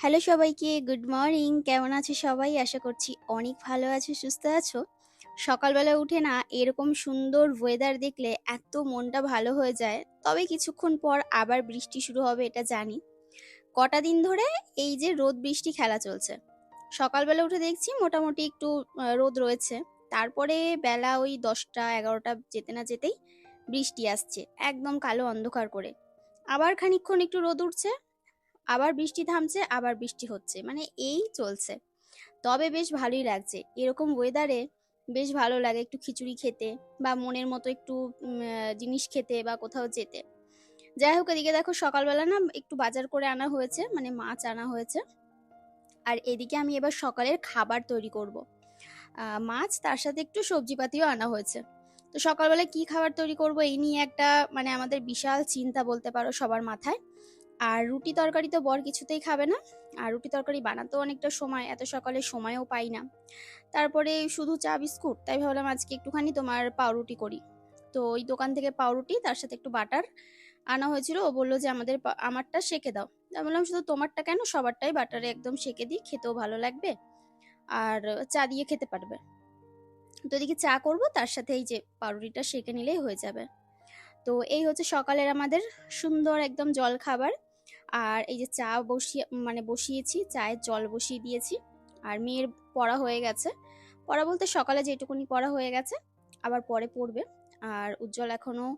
Hello সবাইকে, good morning. কেমন আছো সবাই? আশা করছি অনেক ভালো আছো, সুস্থ আছো। সকালবেলা উঠে না এরকম সুন্দর ওয়েদার দেখলে এত মনটা ভালো হয়ে যায়। তবে কিছুক্ষণ পর আবার বৃষ্টি শুরু হবে, এটা জানি। কটা দিন ধরে এই যে রোদ বৃষ্টি খেলা চলছে। সকালবেলা উঠে দেখছি মোটামুটি একটু রোদ রয়েছে। তারপরে বেলা ওই দশটা, এগারোটা যেতে না যেতেই বৃষ্টি আসছে, একদম কালো অন্ধকার করে। আবার খানিকক্ষণ একটু রোদ উঠছে। আবার বৃষ্টি থামছে, আবার বৃষ্টি হচ্ছে। মানে এই চলছে। তবে বেশ ভালোই লাগছে। এরকম ওয়েদারে বেশ ভালো লাগে একটু খিচুড়ি খেতে বা মনের মতো একটু জিনিস খেতে বা কোথাও যেতে। যাই হোক, এদিকে দেখো সকালবেলা না একটু বাজার করে আনা হয়েছে মানে মাছ আনা হয়েছে। আর এদিকে আমি এবার সকালের খাবার তৈরি করব। মাছ, তার সাথে একটু সবজিপাতিও আনা হয়েছে। তো সকালবেলা কি খাবার তৈরি করব এই নিয়ে একটা মানে আমাদের বিশাল চিন্তা বলতে পারো সবার মাথায়। আর রুটি তরকারি তো বর কিছুতেই খাবে না। আর রুটি তরকারি বানাতেও অনেকটা সময়, এত সকালে সময়ও পাই না। তারপরে শুধু চা, বিস্কুট, তাই ভাবলাম আজকে একটুখানি তোমার পাউরুটি করি। তো ওই দোকান থেকে পাউরুটি, তার সাথে একটু বাটার আনা হয়েছিল। ও বলল যে আমাদের আমারটা সেকে দাও। আমি বললাম, শুধু তোমারটা কেন? সবারটাই বাটারে একদম সেকে দিই, খেতেও ভালো লাগবে। আর চা দিয়ে খেতে পারবে। তো এদিকে চা করব, তার সাথে এই যে পাউরুটিটা সেকে নিলেই হয়ে যাবে। তো এই হচ্ছে সকালের আমাদের সুন্দর একদম জল খাবার আর এই যে চা বসিয়ে মানে বসিয়েছি, চায়ের জল বসিয়ে দিয়েছি। আর মেয়ের পড়া হয়ে গেছে। পড়া বলতে সকালে যেটুকুনি পড়া হয়ে গেছে, আবার পরে পড়বে। আর উজ্জ্বল এখনও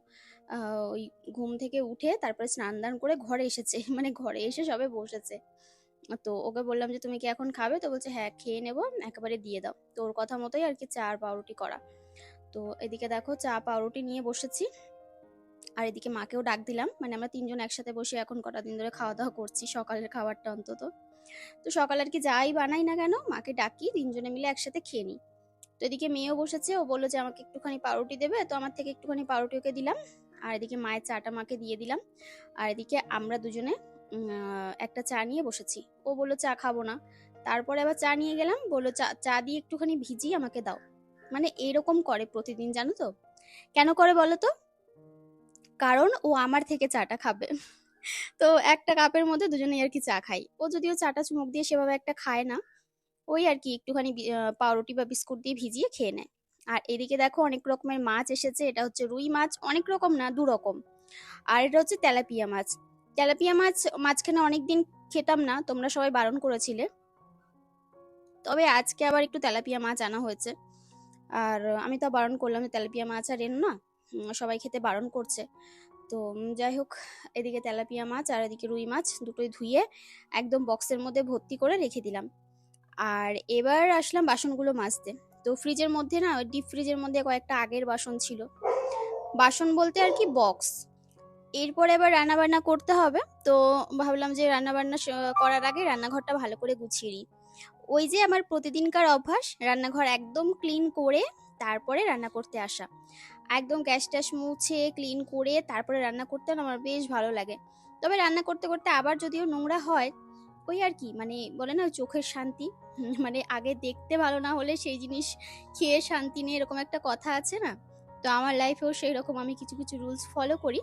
ওই ঘুম থেকে উঠে তারপরে স্নান দান করে ঘরে এসেছে। মানে ঘরে এসে সবে বসেছে। তো ওকে বললাম যে, তুমি কি এখন খাবে? তো বলছে হ্যাঁ খেয়ে নেব, একেবারে দিয়ে দাও। তো ওর কথা মতোই আর কি চা আর পাউরুটি করা। তো এদিকে দেখো, চা পাউরুটি নিয়ে বসেছি। আর এদিকে মাকেও ডাক দিলাম। মানে আমরা তিনজন একসাথে বসে এখন কটা দিন ধরে খাওয়া দাওয়া করছি, সকালের খাবারটা অন্তত। তো সকালে আর কি যাই বানাই না কেন, মাকে ডাকি, তিনজনে মিলে একসাথে খেয়ে নিই। তো এদিকে মেয়েও বসেছে, ও বলল যে আমাকে একটুখানি পাউরুটি দেবে, তো আমার থেকে একটুখানি পাউরুটি ওকে দিলাম। আর এদিকে মায়ের চাটা মাকে দিয়ে দিলাম। আর এদিকে আমরা দুজনে একটা চা নিয়ে বসেছি। ও বলল, চা খাব না। তারপরে আবার চা নিয়ে গেলাম, বলল, চা চা দিয়ে একটুখানি ভিজিয়ে আমাকে দাও। মানে এরকম করে প্রতিদিন, জানো তো? কেন করে বলো তো? কারণ ও আমার থেকে চাটা খাবে। তো একটা কাপের মধ্যে দুজনেই আর কি চা খাই। ও যদিও চাটা চুমুক দিয়ে সেভাবে একটা খায় না, ওই আর কি একটুখানি পাউরুটি বা বিস্কুট দিয়ে ভিজিয়ে খেয়ে নেয়। আর এদিকে দেখো অনেক রকমের মাছ এসেছে, এটা হচ্ছে রুই মাছ, অনেক রকম না, দু রকম। আর এটা হচ্ছে তেলাপিয়া মাছ। তেলাপিয়া মাছ, মাঝখানে অনেকদিন খেতাম না, তোমরা সবাই বারণ করেছিলে। তবে আজকে আবার একটু তেলাপিয়া মাছ আনা হয়েছে। আর আমি তো বারণ করলাম তেলাপিয়া মাছ আর এনো না। সবাই খেতে বারণ করছে। তো যাই হোক, এদিকে তেলাপিয়া মাছ আর এদিকে রুই মাছ দুটোই ধুয়ে একদম বক্সের মধ্যে ভর্তি করে রেখে দিলাম। আর এবার আসলাম বাসনগুলো মাজতে। তো, ফ্রিজের মধ্যে না ডিপ ফ্রিজের মধ্যে কয়েকটা আগের বাসন ছিল। বাসন বলতে আর কি বক্স এরপরে এবার রান্না বান্না করতে হবে। তো, ভাবলাম যে রান্না বান্না করার আগে রান্নাঘরটা ভালো করে গুছিয়ে নিই। ওই যে আমার প্রতিদিনকার অভ্যাস, রান্নাঘর একদম ক্লিন করে তারপরে রান্না করতে আসা। একদম গ্যাস ট্যাস মুছে ক্লিন করে তারপরে রান্না করতে আমার বেশ ভালো লাগে। তবে রান্না করতে করতে আবার যদিও নোংরা হয়, ওই আর কি মানে বলে না চোখের শান্তি। মানে আগে দেখতে ভালো না হলে সেই জিনিস খেয়ে শান্তি নেই এরকম একটা কথা আছে না? তো আমার লাইফেও সেই রকম আমি কিছু কিছু রুলস ফলো করি,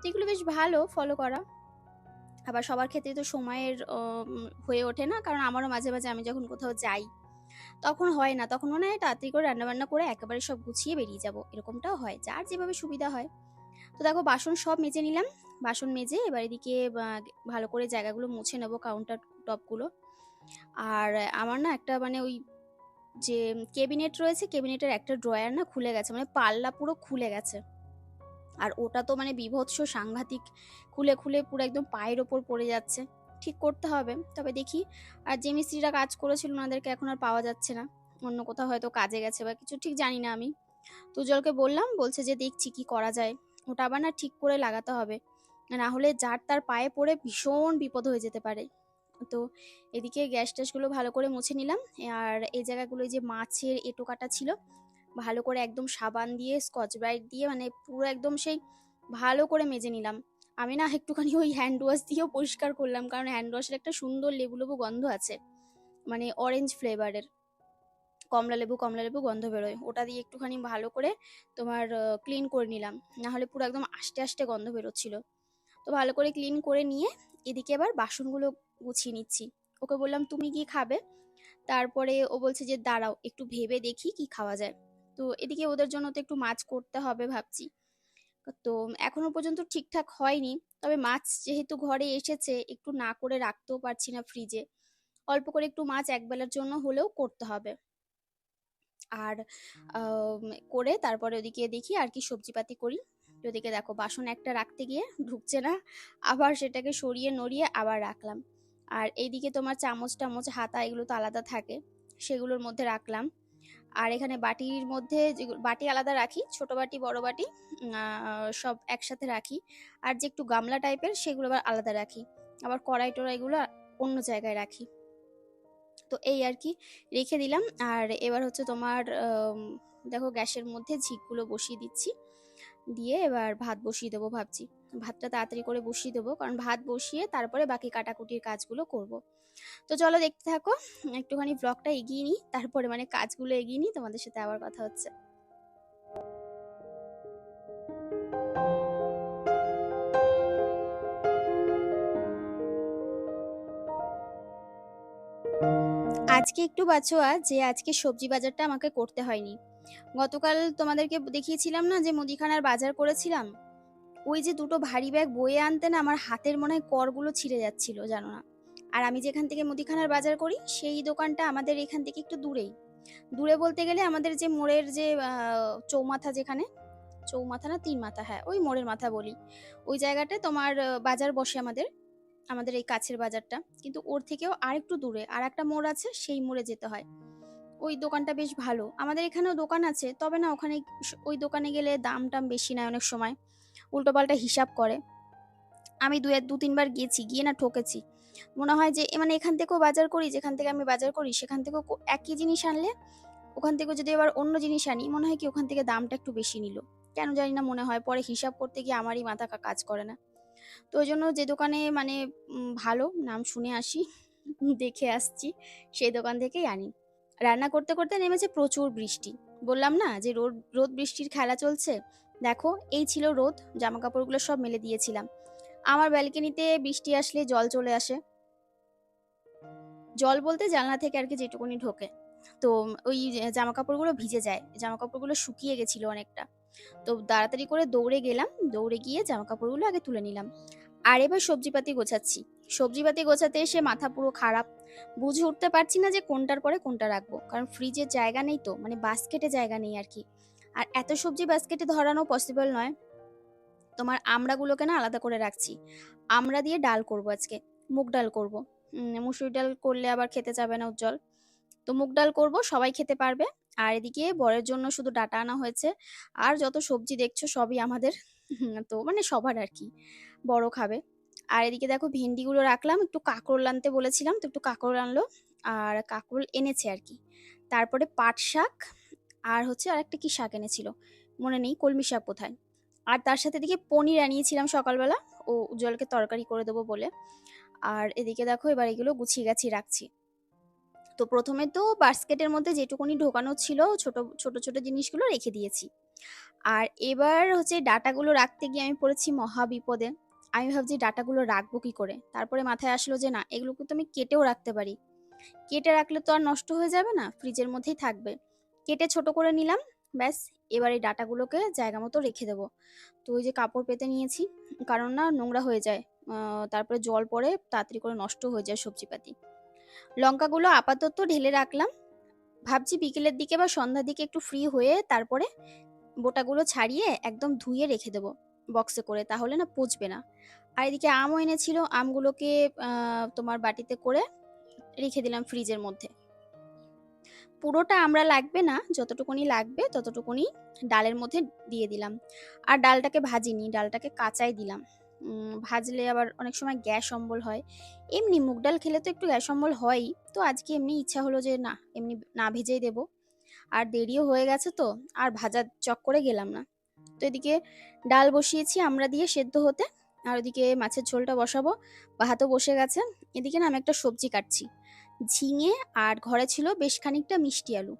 তো এগুলো বেশ ভালো ফলো করা। আবার সবার ক্ষেত্রে তো সময়ের হয়ে ওঠে না, কারণ আমারও মাঝে মাঝে আমি যখন কোথাও যাই তখন হয় না। তখন মনে হয় তাড়াতাড়ি করে রান্নাবান্না করে একেবারে সব গুছিয়ে বেরিয়ে যাব। এরকমটাও হয়। যার যেভাবে সুবিধা হয়। তো দেখো, বাসন সব মেজে নিলাম। বাসন মেজে এবার এদিকে ভালো করে জায়গাগুলো মুছে নেব কাউন্টার টপগুলো আর আমার না একটা মানে ওই যে কেবিনেট রয়েছে কেবিনেটের একটা ড্রয়ার না খুলে গেছে। মানে পাল্লা পুরো খুলে গেছে। আর ওটা তো মানে বিভৎস সাংঘাতিক। খুলে খুলে পুরো একদম পায়ের ওপর পড়ে যাচ্ছে। ঠিক করতে হবে। তবে দেখি, আর যে মিস্ত্রিরা কাজ করেছিল ওনাদেরকে এখন আর পাওয়া যাচ্ছে না। অন্য কোথাও হয়তো কাজে গেছে বা কিছু, ঠিক জানি না আমি। তো জলকে বললাম, বলছে যে দেখছি কি করা যায়। ওটা আবার না ঠিক করে লাগাতে হবে। না হলে যার তার পায়ে পড়ে ভীষণ বিপদ হয়ে যেতে পারে। তো এদিকে গ্যাস ট্যাসগুলো ভালো করে মুছে নিলাম। আর এই জায়গাগুলো যে মাছের এঁটো কাটা ছিল, ভালো করে একদম সাবান দিয়ে, স্কচ ব্রাইট দিয়ে মানে পুরো একদম সেই ভালো করে মেজে নিলাম। আমি না একটুখানি ওই হ্যান্ড ওয়াশ দিয়েও পরিষ্কার করলাম, কারণ হ্যান্ড ওয়াশের একটা সুন্দর লেবু লেবু গন্ধ আছে। মানে অরেঞ্জ ফ্লেভারের কমলা লেবু কমলা লেবু গন্ধ বেরোয়। ওটা দিয়ে একটুখানি ভালো করে তোমার ক্লিন করে নিলাম। না হলে পুরো একদম আস্তে আস্তে গন্ধ বেরোচ্ছিল। তো ভালো করে ক্লিন করে নিয়ে এদিকে এবার বাসনগুলো গুছিয়ে নিচ্ছি। ওকে বললাম, তুমি কি খাবে। তারপরে ও বলছে যে, দাঁড়াও, একটু ভেবে দেখি কি খাওয়া যায়। তো এদিকে ওদের জন্য তো একটু মাছ করতে হবে ভাবছি। তো এখনও পর্যন্ত ঠিকঠাক হয়নি। তবে মাছ যেহেতু ঘরে এসেছে, একটু না করে রাখতেও পারছি না ফ্রিজে অল্প করে একটু মাছ একবেলার জন্য হলেও করতে হবে। আর করে তারপরে ওদিকে দেখি আর কি সবজিপাতি করি। ওদিকে দেখো বাসন একটা রাখতে গিয়ে ঢুকছে না, আবার সেটাকে সরিয়ে নড়িয়ে আবার রাখলাম। আর এইদিকে তোমার চামচ টামচ হাতা এগুলো তো আলাদা থাকে, সেগুলোর মধ্যে রাখলাম। আর এখানে বাটির মধ্যে বাটি আলাদা রাখি, ছোট বাটি, বড় বাটি সব একসাথে রাখি। আর যে একটু গামলা টাইপের সেগুলো আবার আলাদা রাখি। আবার কড়াই টড়াইগুলো অন্য জায়গায় রাখি। তো এই আর কি রেখে দিলাম। আর এবার হচ্ছে তোমার দেখো গ্যাসের মধ্যে ঝিকগুলো বসিয়ে দিচ্ছি। দিয়ে এবার ভাত বসিয়ে দেবো ভাবছি। ভাতটা তাড়াতাড়ি করে বসিয়ে দেবো, কারণ ভাত বসিয়ে তারপরে বাকি কাটাকুটির কাজগুলো করব। তো চলো দেখতে থাকো, একটুখানি ব্লগটা এগিয়ে নিই, তারপরে মানে কাজগুলো এগিয়ে নিই, তোমাদের সাথে আবার কথা হচ্ছে। আজকে একটু বাঁচোয়া যে আজকে সবজি বাজারটা আমাকে করতে হয়নি। গতকাল তোমাদেরকে দেখিয়েছিলাম না যে মুদিখানার বাজার করেছিলাম? ওই যে দুটো ভারী ব্যাগ বয়ে আনতে না আমার হাতের মনে হয় করগুলো ছিঁড়ে যাচ্ছিল, জানো না? আর আমি যেখান থেকে মুদিখানার বাজার করি, সেই দোকানটা আমাদের এখান থেকে একটু দূরেই। দূরে বলতে গেলে আমাদের যে মোড়ের যে চৌমাথা যেখানে, চৌমাথা না তিন মাথা হ্যাঁ ওই মোড়ের মাথা বলি। ওই জায়গাটায় তোমার বাজার বসে আমাদের আমাদের এই কাছের বাজারটা। কিন্তু ওর থেকেও আরেকটু দূরে আর একটা মোড় আছে, সেই মোড়ে যেতে হয়। ওই দোকানটা বেশ ভালো। আমাদের এখানেও দোকান আছে, তবে না ওখানে ওই দোকানে গেলে দাম টাম বেশি নেয় অনেক সময়। উল্টোপাল্টা হিসাব করে। আমি দু এক দু, তিনবার গিয়েছি, গিয়ে না ঠকেছি। মনে হয় যে মানে এখান থেকেও বাজার করি, যেখান থেকে আমি বাজার করি, সেখান থেকেও একই জিনিস আনলে, ওখান থেকে যদি এবার অন্য জিনিস আনি, মনে হয় কি ওখান থেকে দামটা একটু বেশি নিল। কেন জানি না মনে হয়, পরে হিসাব করতে গিয়ে আমারই মাথা কাজ করে না। তো ওই জন্য যে দোকানে মানে ভালো, নাম শুনে আসি, দেখে আসছি, সেই দোকান থেকেই আনি। রান্না করতে করতে নেমেছে প্রচুর বৃষ্টি। বললাম না যে রোদ রোদ বৃষ্টির খেলা চলছে? দেখো, এই ছিল রোদ জামা কাপড়গুলো সব মেলে দিয়েছিলাম। আমার ব্যালকনিতে বৃষ্টি আসলে জল চলে আসে। জল বলতে জানলা থেকে আর কি যেটুকুনি ঢোকে। তো ওই জামা কাপড়গুলো ভিজে যায় জামা কাপড়গুলো শুকিয়ে গেছিল অনেকটা। তো তাড়াতাড়ি করে দৌড়ে গেলাম, দৌড়ে গিয়ে জামা কাপড়গুলো আগে তুলে নিলাম। আর এবার সবজিপাতি গোছাচ্ছি। সবজিপাতি গোছাতে এসে মাথা পুরো খারাপ। বুঝে উঠতে পারছি না যে কোনটার পরে কোনটা রাখব। কারণ ফ্রিজের জায়গা নেই তো মানে বাস্কেটে জায়গা নেই আর কি। আর এত সবজি বাস্কেটে ধরানো পসিবল নয়। তোমার আমড়াগুলোকে না আলাদা করে রাখছি। আমড়া দিয়ে ডাল করব আজকে, মুগ ডাল করব। মুসুরি ডাল করলে আবার খেতে যাবে না উজ্জ্বল। তো মুগ ডাল করব, সবাই খেতে পারবে। আর এদিকে বরের জন্য শুধু ডাটা আনা হয়েছে। আর যত সবজি দেখছ সবই আমাদের। তো মানে সবার আর কি। বড় খাবে। আর এদিকে দেখো ভেন্ডিগুলো রাখলাম, একটু কাঁকরোল আনতে বলেছিলাম, তো একটু কাঁকরোল আনলো। আর কাঁকরোল এনেছে আর কি। তারপরে পাট শাক, আর হচ্ছে আর একটা কি শাক এনেছিল, মনে নেই, কলমি শাক কোথায় আর তার সাথে এদিকে পনির আনিয়েছিলাম সকালবেলা, ও উজ্জ্বলকে তরকারি করে দেবো বলে। আর এদিকে দেখো এবার এগুলো গুছিয়ে গাছিয়ে রাখছি। তো প্রথমে তো বাস্কেটের মধ্যে যেটুকুনি ঢোকানো ছিল, ছোট ছোট ছোট জিনিসগুলো রেখে দিয়েছি। আর এবার হচ্ছে ডাটাগুলো রাখতে গিয়ে আমি পড়েছি মহা বিপদে আমি ভাবছি ডাটাগুলো রাখব কি করে? তারপরে মাথায় আসলো যে না, এগুলোকে তো আমি কেটেও রাখতে পারি। কেটে রাখলে তো আর নষ্ট হয়ে যাবে না, ফ্রিজের মধ্যেই থাকবে। কেটে ছোট করে নিলাম, ব্যাস, এবার এই ডাটাগুলোকে জায়গা মতো রেখে দেবো। তো ওই যে কাপড় পেতে নিয়েছি, কারণ না নোংরা হয়ে যায় তারপরে জল পড়ে তাড়াতাড়ি করে নষ্ট হয়ে যায় সবজিপাতি। লঙ্কাগুলো আপাতত ঢেলে রাখলাম। ভাবছি বিকেলের দিকে বা সন্ধ্যার দিকে একটু ফ্রি হয়ে তারপরে বোটাগুলো ছাড়িয়ে একদম ধুয়ে রেখে দেবো। বক্সে করে, তাহলে না পচবে না। আর এদিকে আমও এনেছিল, আমগুলোকে তোমার বাটিতে করে রেখে দিলাম ফ্রিজের মধ্যে। পুরোটা আমরা লাগবে না, যতটুকুনি লাগবে ততটুকুনি ডালের মধ্যে দিয়ে দিলাম। আর ডালটাকে ভাজিনি, ডালটাকে কাঁচাই দিলাম। ভাজলে আবার অনেক সময় গ্যাস অম্বল হয়। এমনি মুগ ডাল খেলে তো একটু গ্যাস অম্বল হয়ই, তো আজকে এমনি ইচ্ছা হলো যে না, এমনি না ভেজেই দেবো। আর দেরিও হয়ে গেছে তো, আর ভাজার চক করে গেলাম না। তো এদিকে ডাল বসিয়েছি, আমরা দিয়ে সেদ্ধ হতে। আর ওদিকে মাছের ঝোলটা বসাবো, বা ভাতও বসে গেছে। এদিকে না আমি একটা সবজি কাটছি, ঝিঙে আর ঘরে ছিল বেশ খানিকটা মিষ্টি আলু।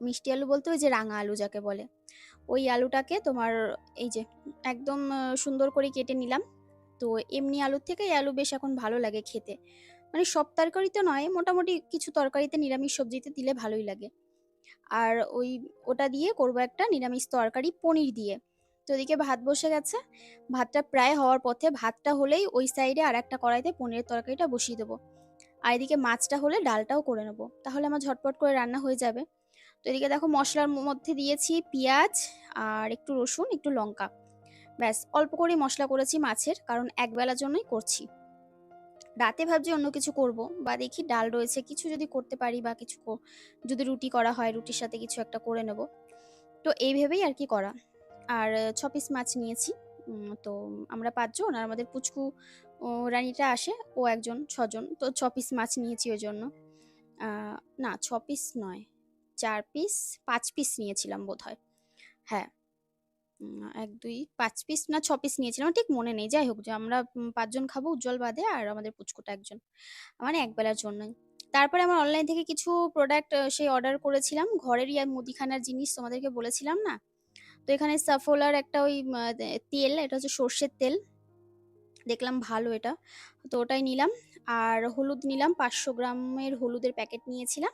মিষ্টি আলু বলতে ওই যে রাঙা আলু যাকে বলে। ওই আলুটাকে তোমার এই যে একদম সুন্দর করে কেটে নিলাম। তো এমনি আলুর থেকে এই আলু বেশ এখন ভালো লাগে খেতে। মানে সব তরকারিতে নয়, মোটামুটি কিছু তরকারিতে নিরামিষ সবজিতে দিলে ভালোই লাগে। আর ওই, ওটা দিয়ে করব একটা নিরামিষ তরকারি পনির দিয়ে। তো ওদিকে ভাত বসে গেছে। ভাতটা প্রায় হওয়ার পথে ভাতটা হলেই ওই সাইডে আর একটা কড়াইতে পনিরের তরকারিটা বসিয়ে দেবো। আর এদিকে মাছটা হলে ডালটাও করে নেব। তাহলে আমার ঝটপট করে রান্না হয়ে যাবে। তো এদিকে দেখো মশলার মধ্যে দিয়েছি পেঁয়াজ আর একটু রসুন, একটু লঙ্কা। ব্যাস, অল্প করেই মশলা করেছি মাছের, কারণ একবেলার জন্যই করছি। রাতে ভাবছি অন্য কিছু করব বা দেখি ডাল রয়েছে কিছু যদি করতে পারি বা কিছু যদি রুটি করা হয় রুটির সাথে কিছু একটা করে নেব। তো এই ভেবেই আর কি করা। আর ছ পিস মাছ নিয়েছি তো আমরা পাঁচজন আর আমাদের পুচকু রানীটা আসে ও একজন ছজন তো ছ পিস মাছ নিয়েছি ওই জন্য। না ছ পিস নয় চার পিস পাঁচ পিস নিয়েছিলাম বোধহয়। হ্যাঁ উম, এক, দুই, পাঁচ পিস না, ছ পিস নিয়েছিলাম, ঠিক মনে নেই। যাই হোক, যে আমরা পাঁচজন খাব, উজ্জ্বল বাদে আর আমাদের পুচকুটা একজন। মানে একবেলার জন্যই। তারপরে আমার অনলাইন থেকে কিছু প্রোডাক্ট সেই অর্ডার করেছিলাম। ঘরেরই মুদিখানার জিনিস তোমাদেরকে বলেছিলাম না? তো এখানে সাফোলার একটা ওই তেল, এটা হচ্ছে সর্ষের তেল। দেখলাম ভালো এটা। তো ওটাই নিলাম। আর হলুদ নিলাম, পাঁচশো গ্রামের হলুদের প্যাকেট নিয়েছিলাম।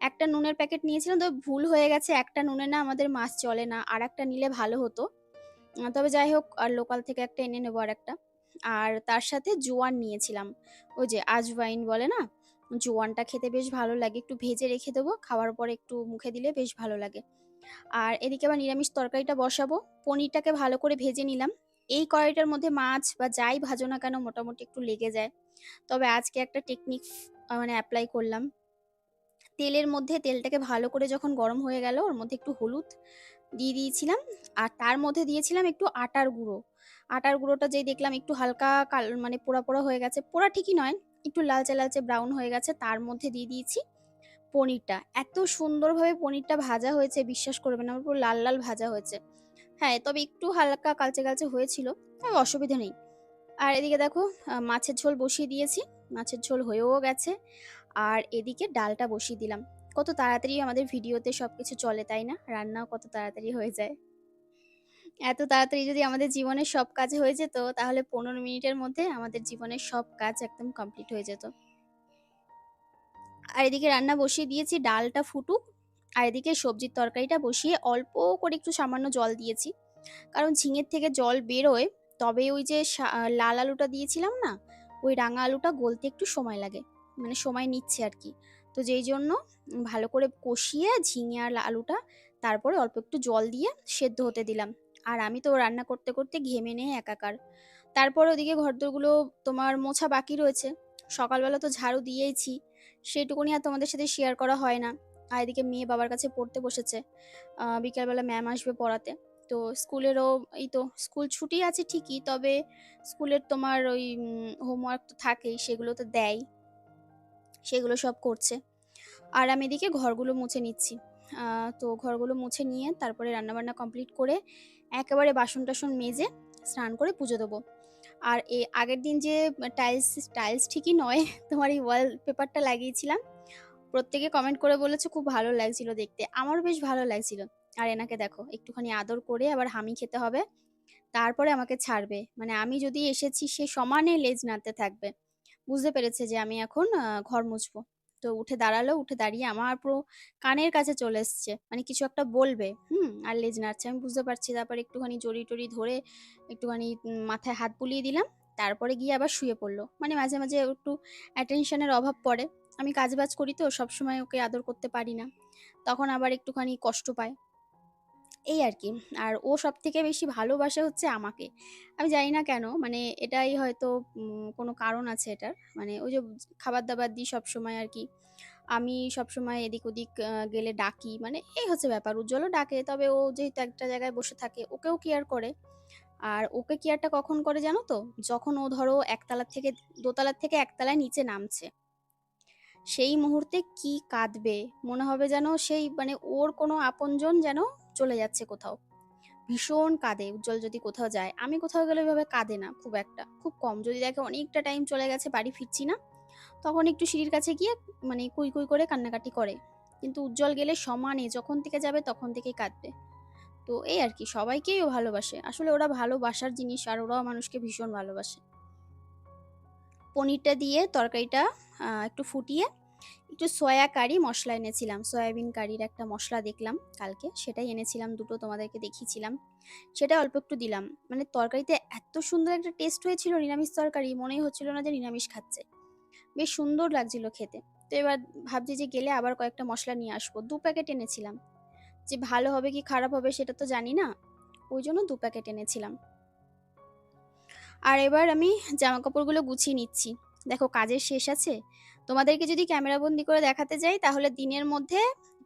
একটা নুনের প্যাকেট নিয়েছিলাম, তবে ভুল হয়ে গেছে। একটা নুনে না আমাদের মাছ চলে না আর একটা নিলে ভালো হতো। তবে যাই হোক, আর লোকাল থেকে একটা এনে নেব আর একটা আর তার সাথে জোয়ান নিয়েছিলাম। ওই যে আজওয়াইন বলে না? জোয়ানটা খেতে বেশ ভালো লাগে। একটু ভেজে রেখে দেবো, খাওয়ার পরে একটু মুখে দিলে বেশ ভালো লাগে। আর এদিকে আবার নিরামিষ তরকারিটা বসাবো। পনিরটাকে ভালো করে ভেজে নিলাম। এই কড়াইটার মধ্যে মাছ বা যাই ভাজো না কেন, মোটামুটি একটু লেগে যায়। তবে আজকে একটা টেকনিক মানে অ্যাপ্লাই করলাম। তেলের মধ্যে তেলটাকে ভালো করে যখন গরম হয়ে গেল, ওর মধ্যে একটু হলুদ দিয়ে দিয়েছিলাম। আর তার মধ্যে দিয়েছিলাম একটু আটার গুঁড়ো। আটার গুঁড়োটা যেই দেখলাম একটু হালকা কাল মানে পোড়া পোড়া হয়ে গেছে। পোড়া ঠিকই নয়, একটু লালচে লালচে ব্রাউন হয়ে গেছে। তার মধ্যে দিয়ে দিয়েছি পনিরটা। এত সুন্দরভাবে পনিরটা ভাজা হয়েছে, বিশ্বাস করবেন না পুরো লাল লাল ভাজা হয়েছে। হ্যাঁ তবে একটু হালকা কালচে কালচে হয়েছিল অসুবিধা নেই। আর এদিকে দেখো মাছের ঝোল বসিয়ে দিয়েছি। মাছের ঝোল হয়েও গেছে। আর এদিকে ডালটা বসিয়ে দিলাম। কত তাড়াতাড়ি আমাদের ভিডিওতে সব কিছু চলে, তাই না? রান্নাও কত তাড়াতাড়ি হয়ে যায়। এত তাড়াতাড়ি যদি আমাদের জীবনের সব কাজ হয়ে যেত, তাহলে পনেরো মিনিটের মধ্যে আমাদের জীবনের সব কাজ একদম কমপ্লিট হয়ে যেত। আর এদিকে রান্না বসিয়ে দিয়েছি, ডালটা ফুটুক। আর এদিকে সবজির তরকারিটা বসিয়ে অল্প করে একটু সামান্য জল দিয়েছি। কারণ ঝিঙের থেকে জল বেরোয়, তবে ওই যে লাল আলুটা দিয়েছিলাম না, ওই রাঙা আলুটা গলতে একটু সময় লাগে। মানে সময় নিচ্ছে আর কি। তো যেই জন্য ভালো করে কষিয়ে ঝিঙে আর আলুটা তারপরে অল্প একটু জল দিয়ে সেদ্ধ হতে দিলাম। আর আমি তো রান্না করতে করতে ঘেমে নেই একাকার। তারপর ওদিকে ঘরদোরগুলো তোমার মোছা বাকি রয়েছে। সকালবেলা তো ঝাড়ু দিয়েইছি। সেটুকুনি আর তোমাদের সাথে শেয়ার করা হয় না। আর এদিকে মেয়ে বাবার কাছে পড়তে বসেছে। বিকালবেলা ম্যাম আসবে পড়াতে। তো স্কুলেরও এই তো স্কুল ছুটি আছে ঠিকই, তবে স্কুলের তোমার ওই হোমওয়ার্ক তো থাকেই, সেগুলো তো দেয়। সেগুলো সব করছে। আর আমি এদিকে ঘরগুলো মুছে নিচ্ছি। তো ঘরগুলো মুছে নিয়ে তারপরে রান্নাবান্না কমপ্লিট করে একেবারে বাসন টাসন মেজে স্নান করে পুজো দেবো। আর এ আগের দিন যে টাইলস টাইলস ঠিকই নয়, তোমার এই ওয়াল পেপারটা লাগিয়েছিলাম। প্রত্যেকে কমেন্ট করে বলেছে, খুব ভালো লাগছিল দেখতে। আমারও বেশ ভালো লাগছিল। আর এনাকে দেখো, একটুখানি আদর করে আবার হামি খেতে হবে। তারপরে আমাকে ছাড়বে। মানে আমি যদি এসেছি সে সমানে লেজ নাড়তে থাকবে। বুঝতে পেরেছে যে আমি এখন ঘর মুছবো। তো উঠে দাঁড়াল, উঠে দাঁড়িয়ে আমার পুরো কানের কাছে চলে এসছে। মানে কিছু একটা বলবে, হুম, আর লেজ নাড়ছে। আমি বুঝতে পারছি, তারপর একটুখানি জড়ি টড়ি ধরে একটুখানি মাথায় হাত বুলিয়ে দিলাম। তারপরে গিয়ে আবার শুয়ে পড়ল। মানে মাঝে মাঝে একটু অ্যাটেনশনের অভাব পড়ে। আমি কাজ বাজ করি তো, সবসময় ওকে আদর করতে পারি না। তখন আবার একটুখানি কষ্ট পায়। এই আর কি। আর ও সব থেকে বেশি ভালোবাসে হচ্ছে আমাকে। আমি জানি না কেন মানে এটাই হয়তো কোনো কারণ আছে এটার। মানে ওই যে খাবার দাবার দিই সবসময় আর কি। আমি সবসময় এদিক ওদিক গেলে ডাকি। মানে এই হচ্ছে ব্যাপার, উজ্জ্বলও ডাকে, তবে ও যেহেতু একটা জায়গায় বসে থাকে, ওকেও কেয়ার করে। আর ওকে কেয়ারটা কখন করে জানো তো? যখন ও ধরো একতলার থেকে, দোতলার থেকে একতলায় নিচে নামছে। সেই মুহূর্তে কি কাঁদবে? মনে হবে যেন সেই মানে ওর কোনো আপনজন যেন চলে যাচ্ছে কোথাও। ভীষণ কাঁদে, উজ্জ্বল যদি কোথাও যায়। আমি কোথাও গেলে ওইভাবে কাঁদে না, খুব একটা, খুব কম। যদি দেখে অনেকটা টাইম চলে গেছে, বাড়ি ফিরছি না, তখন একটু সিঁড়ির কাছে গিয়ে মানে কুই কুই করে কান্নাকাটি করে। কিন্তু উজ্জ্বল গেলে সমানে, যখন থেকে যাবে তখন থেকেই কাঁদবে। তো এই আর কি, সবাইকেই ও ভালোবাসে। আসলে ওরা ভালোবাসার জিনিস, আর ওরাও মানুষকে ভীষণ ভালোবাসে। পনিরটা দিয়ে তরকারিটা একটু ফুটিয়ে একটু সয়া কারি মশলা এনেছিলাম। সয়াবিন কারির একটা মশলা দেখলাম কালকে। সেটাই এনেছিলাম, দুটো তোমাদেরকে দেখিয়েছিলাম। সেটা অল্প একটু দিলাম। মানে তরকারিতে এত সুন্দর একটা টেস্ট হয়েছিল, নিরামিষ তরকারি, মনেই হচ্ছিল না যে নিরামিষ খাচ্ছে। বেশ সুন্দর লাগছিল খেতে। তো এবার ভাবছি যে গেলে আবার কয়েকটা মশলা নিয়ে আসব। দু প্যাকেট এনেছিলাম। যে ভালো হবে কি খারাপ হবে সেটা তো জানি না। ওই জন্য দু প্যাকেট এনেছিলাম। আর এবার আমি জামাকাপড়গুলো গুছিয়ে নিচ্ছি। দেখো কাজের শেষ আছে। তোমাদেরকে যদি ক্যামেরাবন্দি করে দেখাতে যাই তাহলে দিনের মধ্যে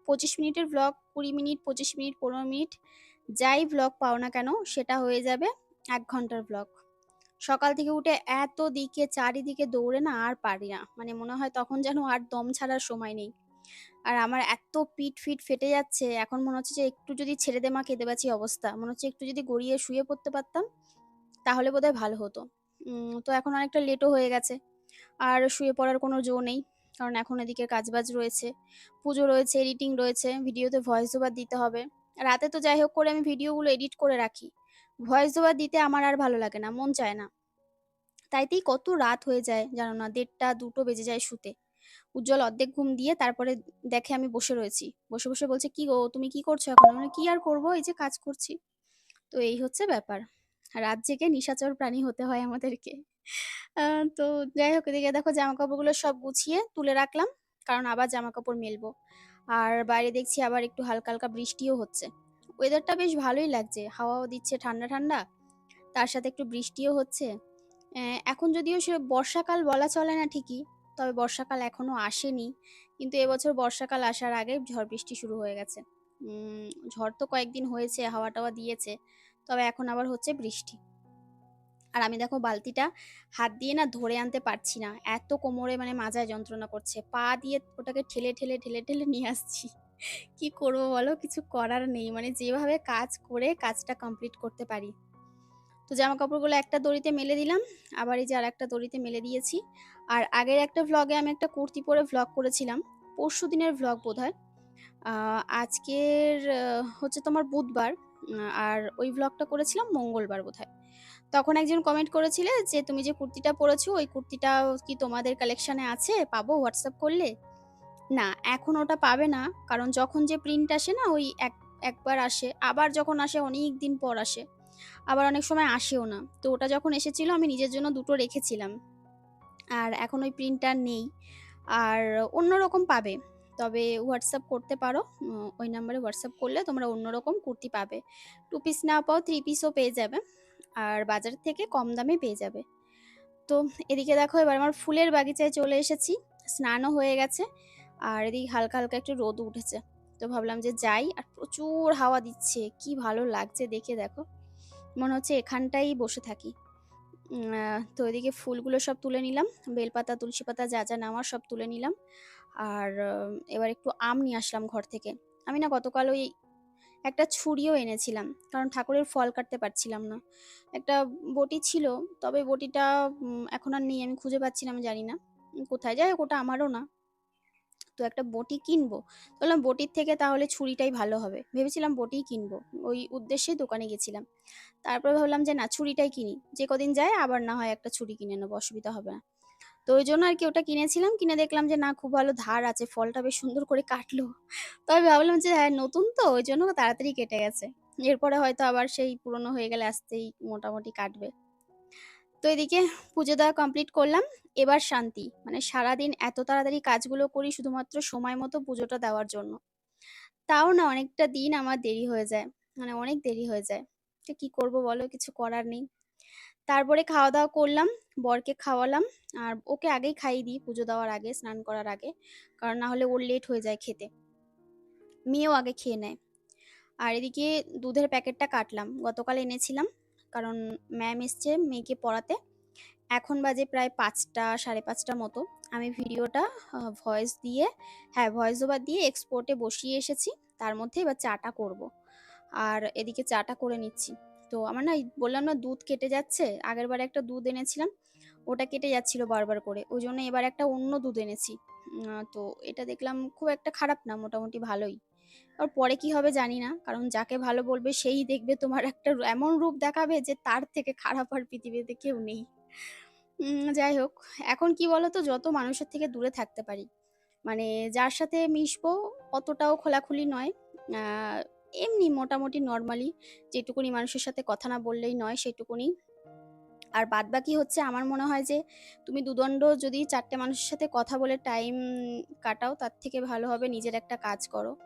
২৫ মিনিটের ভ্লগ ২০ মিনিট, ২৫ মিনিট, ১৫ মিনিট যাই ভ্লগ পাও না কেন সেটা হয়ে যাবে এক ঘণ্টার ভ্লগ। সকাল থেকে উঠে এত দিকে চারিদিকে দৌড়ে না আর পারি না। মানে মনে হয় তখন যেন আর দম ছাড়ার সময় নেই। আর আমার এত পিট ফিট ফেটে যাচ্ছে এখন মনে হচ্ছে যে একটু যদি ছেড়ে দে মা কেঁদে বাঁচি অবস্থা। মনে হচ্ছে একটু যদি গড়িয়ে শুয়ে পড়তে পারতাম তাহলে বোধহয় ভালো হতো। তো এখন অনেকটা লেটও হয়ে গেছে। আর শুয়ে পড়ার কোনো জো নেই। কারণ এখন এদিকে কাজবাজ রয়েছে। পুজো রয়েছে, এডিটিং রয়েছে, ভিডিওতে ভয়েস ওভার দিতে হবে। রাতে তো যাই হোক করে আমি ভিডিওগুলো এডিট করে রাখি। ভয়েস ওভার দিতে আমার আর ভালো লাগে না, মন চায় না। তাইতেই কত রাত হয়ে যায় জানো না ১:৩০ ২টো বেজে যায় শুতে। উজ্জ্বল অর্ধেক ঘুম দিয়ে তারপরে দেখে আমি বসে রয়েছি। বসে, বসে বলছে, "কি গো তুমি কি করছ এখন?" মানে "কি আর করব এই যে কাজ করছি।" তো এই হচ্ছে ব্যাপার। রাত জেগে নিশাচর প্রাণী হতে হয় আমাদেরকে। তো যাই হোক এদিকে দেখো জামাকাপড়গুলো সব গুছিয়ে তুলে রাখলাম। কারণ আবার জামাকাপড় মেলবো। আর বাইরে দেখছি আবার একটু হালকা, হালকা বৃষ্টিও হচ্ছে। ওয়েদারটা বেশ ভালোই লাগছে। হাওয়াও দিচ্ছে ঠান্ডা, ঠান্ডা। তার সাথে একটু বৃষ্টিও হচ্ছে। এখন যদিও সে বর্ষাকাল বলা চলে না ঠিকই। তবে বর্ষাকাল এখনও আসেনি। কিন্তু এবছর বর্ষাকাল আসার আগে ঝড় বৃষ্টি শুরু হয়ে গেছে। উম ঝড় তো কয়েকদিন হয়েছে, হাওয়া-টাওয়া দিয়েছে। তবে এখন আবার হচ্ছে বৃষ্টি। আর আমি দেখো বালতিটা হাত দিয়ে না ধরে আনতে পারছি না। এত কোমরে মানে মাজায় যন্ত্রণা করছে। পা দিয়ে ওটাকে ঠেলে, ঠেলে, ঠেলে, ঠেলে নিয়ে আসছি। কি করব বলো? কিছু করার নেই। মানে যেভাবে কাজ করে কাজটা কমপ্লিট করতে পারি। তো জামা কাপড়গুলো একটা দড়িতে মেলে দিলাম। আবার এই যে আর একটা দড়িতে মেলে দিয়েছি। আর আগের একটা ভ্লগে আমি একটা কুর্তি পরে ভ্লগ করেছিলাম। পরশু দিনের ভ্লগ বোধহয়। আ আজকের হচ্ছে তোমার বুধবার। আর ওই ভ্লগটা করেছিলাম মঙ্গলবার বোধহয়। তখন একজন কমেন্ট করেছিলে যে, "তুমি যে কুর্তিটা পরেছো ওই কুর্তিটা কি তোমাদের কালেকশনে আছে? পাবো হোয়াটসঅ্যাপ করলে?" না, এখন ওটা পাবে না। কারণ যখন যে প্রিন্ট আসে না ওই এক একবার আসে। আবার যখন আসে অনেক দিন পর আসে। আবার অনেক সময় আসেও না। তো ওটা যখন এসেছিল আমি নিজের জন্য দুটো রেখেছিলাম। আর এখন ওই প্রিন্টটা নেই। আর অন্যরকম পাবে। তবে হোয়াটসঅ্যাপ করতে পারো। ওই নাম্বারে হোয়াটসঅ্যাপ করলে তোমরা অন্যরকম কুর্তি পাবে। টু পিস না পাও থ্রি পিসও পেয়ে যাবে। আর বাজার থেকে কম দামে পেয়ে যাবে। তো এদিকে দেখো এবার আমার ফুলের বাগিচায় চলে এসেছি। স্নানও হয়ে গেছে। আর এদিকে হালকা, হালকা একটু রোদ উঠেছে। তো ভাবলাম যে যাই আর প্রচুর হাওয়া দিচ্ছে। কি ভালো লাগছে দেখে দেখো। মনে হচ্ছে এখানটাই বসে থাকি। তো এদিকে ফুলগুলো সব তুলে নিলাম। বেলপাতা, তুলসী পাতা যা, যা নেওয়ার সব তুলে নিলাম। আর এবার একটু আম নিয়ে আসলাম ঘর থেকে। আমি না গতকাল ওই একটা ছুরিও এনেছিলাম। কারণ ঠাকুরের ফল কাটতে পারছিলাম না। একটা বঁটি ছিল। তবে বঁটিটা এখন আর নেই। আমি খুঁজে পাচ্ছিলাম জানি না। কোথায়? যাই ওটা আমারও না। তো একটা বঁটি কিনবো। বললাম, বঁটির থেকে তাহলে ছুরিটাই ভালো হবে। ভেবেছিলাম বঁটিই কিনবো। ওই উদ্দেশ্যেই দোকানে গেছিলাম। তারপরে ভাবলাম যে, না, ছুরিটাই কিনি। যে কদিন যায়, আবার না হয় একটা ছুরি কিনে নেব, অসুবিধা হবে না। তো ওই জন্য আর কি ওটা কিনেছিলাম। কিনে দেখলাম যে, না, খুব ভালো ধার আছে। ফলটা বেশ সুন্দর করে কাটলো। তবে ভাবলাম যে হ্যাঁ নতুন তো, ওই জন্য তাড়াতাড়ি কেটে গেছে। এরপরে হয়তো আবার সেই পুরনো হয়ে গেলে আস্তেই মোটামুটি কাটবে। তো এদিকে পুজো দেওয়া কমপ্লিট করলাম। এবার শান্তি। মানে সারাদিন এত তাড়াতাড়ি কাজগুলো করি শুধুমাত্র সময় মতো পুজোটা দেওয়ার জন্য। তাও না, অনেকটা দিন আমার দেরি হয়ে যায়। মানে অনেক দেরি হয়ে যায়। তো কি করব বলো? কিছু করার নেই। তারপরে খাওয়া-দাওয়া করলাম। বরকে খাওয়ালাম। আর ওকে আগেই খাইয়ে দিই পুজো দেওয়ার আগে, স্নান করার আগে। কারণ না হলে ওর লেট হয়ে যায় খেতে। মেয়েও আগে খেয়ে নেয়। আর এদিকে দুধের প্যাকেটটা কাটলাম। গতকাল এনেছিলাম। কারণ ম্যাম এসছে মেয়েকে পড়াতে। এখন বাজে প্রায় ৫টা ৫:৩০ মতো। আমি ভিডিওটা ভয়েস দিয়ে হ্যাঁ, ভয়েস ওভার দিয়ে এক্সপোর্টে বসিয়ে এসেছি। তার মধ্যে এবার চাটা করব। আর এদিকে চাটা করে নিচ্ছি। তো আমার না বললাম না দুধ কেটে যাচ্ছে। আগের আগেরবারে একটা দুধ এনেছিলাম। ওটা কেটে যাচ্ছিল বারবার করে। ওই জন্য এবার একটা অন্য দুধ এনেছি। তো এটা দেখলাম খুব একটা খারাপ না মোটামুটি ভালোই। আর পরে কি হবে জানি না। কারণ যাকে ভালো বলবে সেই দেখবে তোমার একটা এমন রূপ দেখাবে যে তার থেকে খারাপ আর পৃথিবীতে কেউ নেই। যাই হোক, এখন কি বলতো যত মানুষের থেকে দূরে থাকতে পারি। মানে যার সাথে মিশবো অতটাও খোলাখুলি নয়। এমনি মোটামুটি নর্মালি যেটুকুনি মানুষের সাথে কথা না বললেই নয়, সেটুকুনি। আর বাদবাকি হচ্ছে আমার মনে হয় যে, তুমি দুদণ্ড যদি চারটে মানুষের সাথে কথা বলে টাইম কাটাও, তার থেকে ভালো হবে নিজের একটা কাজ করো।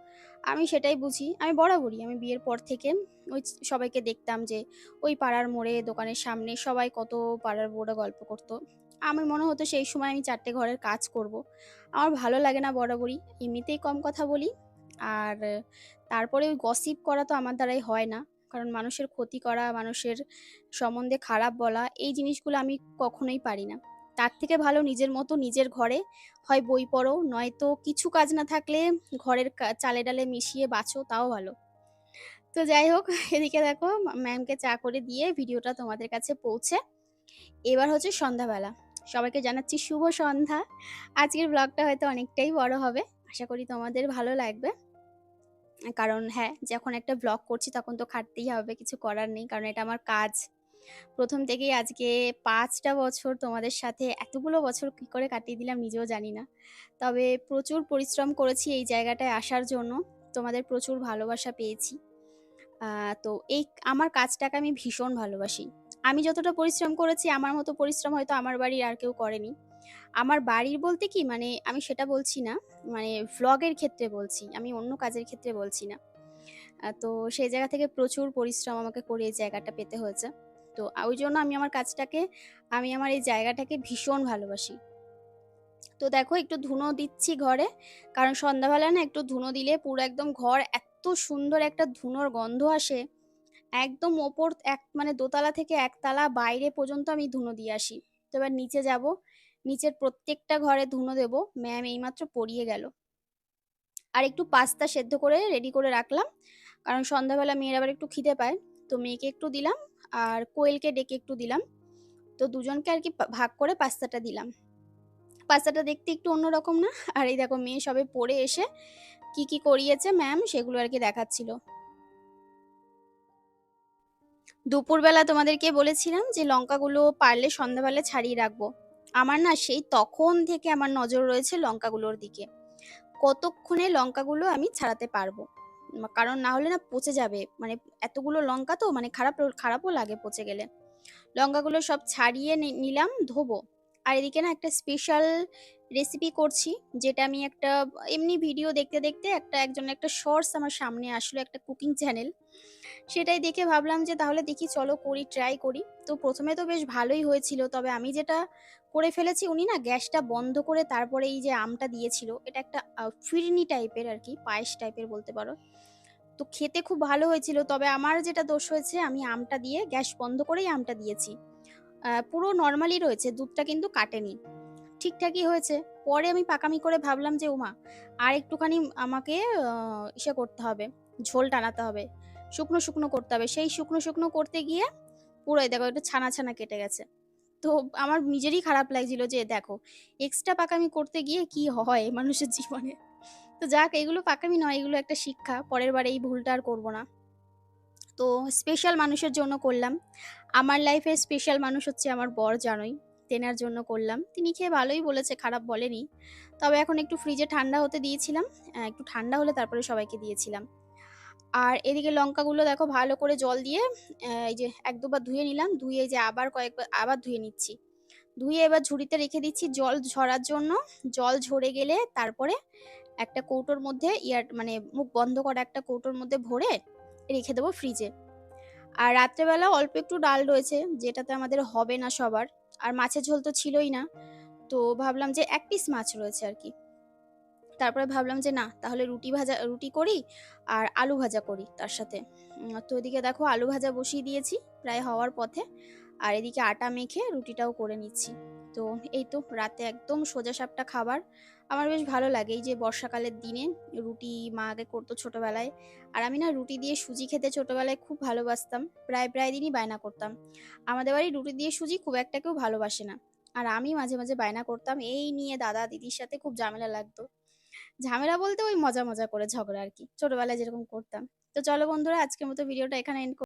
আমি সেটাই বুঝি। আমি বরাবরই আমি বিয়ের পর থেকে ওই সবাইকে দেখতাম যে, ওই পাড়ার মোড়ে, দোকানের সামনে সবাই কত পাড়ার বউরা গল্প করত। আমার মনে হতো সেই সময় আমি চারটে ঘরের কাজ করব। আমার ভালো লাগে না বরাবরই। এমনিতেই কম কথা বলি। আর তারপরে ওই গসিপ করা তো আমার দ্বারাই হয় না। কারণ মানুষের ক্ষতি করা, মানুষের সম্বন্ধে খারাপ বলা এই জিনিসগুলো আমি কখনোই পারি না। তার থেকে ভালো নিজের মতো নিজের ঘরে হয় বই পড়ো, নয়তো কিছু কাজ না থাকলে ঘরের কা চালে-ডালে মিশিয়ে বাঁচো তাও ভালো। তো যাই হোক এদিকে দেখো ম্যামকে চা করে দিয়ে ভিডিওটা তোমাদের কাছে পৌঁছে এবার হচ্ছে সন্ধ্যাবেলা। সবাইকে জানাচ্ছি শুভ সন্ধ্যা। আজকের ব্লগটা হয়তো অনেকটাই বড় হবে। আশা করি তোমাদের ভালো লাগবে। কারণ হ্যাঁ, যখন একটা ব্লগ করছি তখন তো খাটতেই হবে, কিছু করার নেই। কারণ এটা আমার কাজ। প্রথম থেকেই আজকে পাঁচটা বছর তোমাদের সাথে এতগুলো বছর কী করে কাটিয়ে দিলাম নিজেও জানি না। তবে প্রচুর পরিশ্রম করেছি এই জায়গাটায় আসার জন্য। তোমাদের প্রচুর ভালোবাসা পেয়েছি। তো এই আমার কাজটাকে আমি ভীষণ ভালোবাসি। আমি যতটা পরিশ্রম করেছি আমার মতো পরিশ্রম হয়তো আমার বাড়ির আর কেউ করেনি। আমার বাড়ির বলতে কি মানে আমি সেটা বলছি না। মানে ভ্লগের ক্ষেত্রে বলছি। আমি অন্য কাজের ক্ষেত্রে বলছি না। তো সেই জায়গা থেকে প্রচুর পরিশ্রম আমাকে করে এই জায়গাটা পেতে হয়েছে। তো ওই জন্য আমি আমার কাজটাকে, আমি আমার এই জায়গাটাকে ভীষণ ভালোবাসি। তো দেখো, একটু ধুনো দিচ্ছি ঘরে। কারণ সন্ধ্যাবেলা না একটু ধুনো দিলে পুরো একদম ঘর এত্ত সুন্দর একটা ধুনোর গন্ধ আসে। একদম ওপর এক মানে দোতলা থেকে একতলা বাইরে পর্যন্ত আমি ধুনো দিয়ে আসি। তো এবার নিচে যাব। নিচের প্রত্যেকটা ঘরে ধুনো দেবো। ম্যাম এইমাত্র পড়িয়ে গেল। আর একটু পাস্তা সেদ্ধ করে রেডি করে রাখলাম। কারণ সন্ধ্যাবেলা মেয়ের আবার একটু খিদে পায়। তো মেয়েকে একটু দিলাম আর কোয়েলকে ডেকে একটু দিলাম। তো দুজনকে আর কি ভাগ করে পাস্তাটা দিলাম। পাস্তাটা দেখতে একটু অন্যরকম না? আর এই দেখো মেয়ে সবে পড়ে এসে কি, কি করিয়েছে ম্যাম সেগুলো আর কি দেখাচ্ছিল। দুপুরবেলা তোমাদেরকে বলেছিলাম যে লঙ্কাগুলো পারলে সন্ধ্যাবেলা ছাড়িয়ে রাখব। আমার না সেই তখন থেকে আমার নজর রয়েছে লঙ্কাগুলোর দিকে। কতক্ষণে লঙ্কাগুলো আমি ছাড়াতে পারব। কারণ না হলে না পচে যাবে। মানে এতগুলো লঙ্কা তো মানে খারাপ খারাপও লাগে পচে গেলে। লঙ্কাগুলো সব ছাড়িয়ে নিলাম, ধোবো। আর এদিকে না একটা স্পেশাল রেসিপি করছি যেটা আমি একটা এমনি ভিডিও দেখতে, দেখতে একটা একজনের একটা শর্টস আমার সামনে আসলো একটা কুকিং চ্যানেল। সেটাই দেখে ভাবলাম যে তাহলে দেখি চলো করি, ট্রাই করি। তো প্রথমে তো বেশ ভালোই হয়েছিল। তবে আমি যেটা করে ফেলেছি উনি না গ্যাসটা বন্ধ করে তারপরে এই যে আমটা দিয়েছিল এটা একটা ফিরনি টাইপের আর কি পায়েস টাইপের বলতে পারো। তো খেতে খুব ভালো হয়েছিল। তবে আমার যেটা দোষ হয়েছে আমি আমটা দিয়ে গ্যাস বন্ধ করেই আমটা দিয়েছি। পুরো নর্মালি রয়েছে, দুধটা কিন্তু কাটেনি। ঠিকঠাকই হয়েছে। পরে আমি পাকামি করে ভাবলাম যে উমা আর একটুখানি আমাকে ইসে করতে হবে, ঝোল টানাতে হবে। শুকনো, শুকনো করতে হবে। সেই শুকনো, শুকনো করতে গিয়ে পুরো দেখো একটু ছানা, ছানা কেটে গেছে। তো আমার নিজেরই খারাপ লাগছিল যে দেখো এক্সট্রা পাকামি করতে গিয়ে কি হয় মানুষের জীবনে। তো যাক এগুলো পাকামি নয়, এগুলো একটা শিক্ষা। পরের বার এই ভুলটা আর করব না। তো স্পেশাল মানুষের জন্য করলাম। আমার লাইফে স্পেশাল মানুষ হচ্ছে আমার বর জানোই। তেনার জন্য করলাম। তিনি খেয়ে ভালোই বলেছে, খারাপ বলেনি। তবে এখন একটু ফ্রিজে ঠান্ডা হতে দিয়েছিলাম। একটু ঠান্ডা হলে তারপরে সবাইকে দিয়েছিলাম। আর এদিকে লঙ্কাগুলো দেখো ভালো করে জল দিয়ে এই যে এক দুবার ধুয়ে নিলাম। ধুয়ে যে আবার কয়েকবার আবার ধুয়ে নিচ্ছি। ধুয়ে এবার ঝুড়িতে রেখে দিচ্ছি জল ঝরার জন্য। জল ঝরে গেলে তারপরে একটা কৌটোর মধ্যে ইয়ার মানে মুখ বন্ধ করা একটা কৌটোর মধ্যে ভরে রেখে দেবো ফ্রিজে। আর রাত্রেবেলা অল্প একটু ডাল রয়েছে, যেটাতে আমাদের হবে না সবার। আর মাছের ঝোল তো ছিলই না। তো ভাবলাম যে এক পিস মাছ রয়েছে আর কি তারপরে ভাবলাম যে না, তাহলে রুটি ভাজা, রুটি করি আর আলু ভাজা করি তার সাথে। তো এদিকে দেখো আলু ভাজা বসিয়ে দিয়েছি প্রায় হওয়ার পথে। আর এদিকে আটা মেখে রুটিটাও করে নিচ্ছি। তো এই তো রাতে একদম সোজাসাপটা খাবার। আমার বেশ ভালো লাগে এই যে বর্ষাকালের দিনে রুটি মা আগে করতো ছোটবেলায়। আর আমি না রুটি দিয়ে সুজি খেতে ছোটবেলায় খুব ভালোবাসতাম। প্রায়, প্রায় দিনই বায়না করতাম। আমাদের বাড়ি রুটি দিয়ে সুজি খুব একটা কেউ ভালোবাসে না। আর আমি মাঝে, মাঝে বায়না করতাম এই নিয়ে দাদা দিদির সাথে খুব ঝামেলা লাগতো। ঝামেলা বলতে ওই মজা, মজা করে ঝগড়া আর কি ছোটবেলায় যেরকম করতাম। তো চলো বন্ধুরা আজকের মতো ভিডিওটা এখানে এন্ড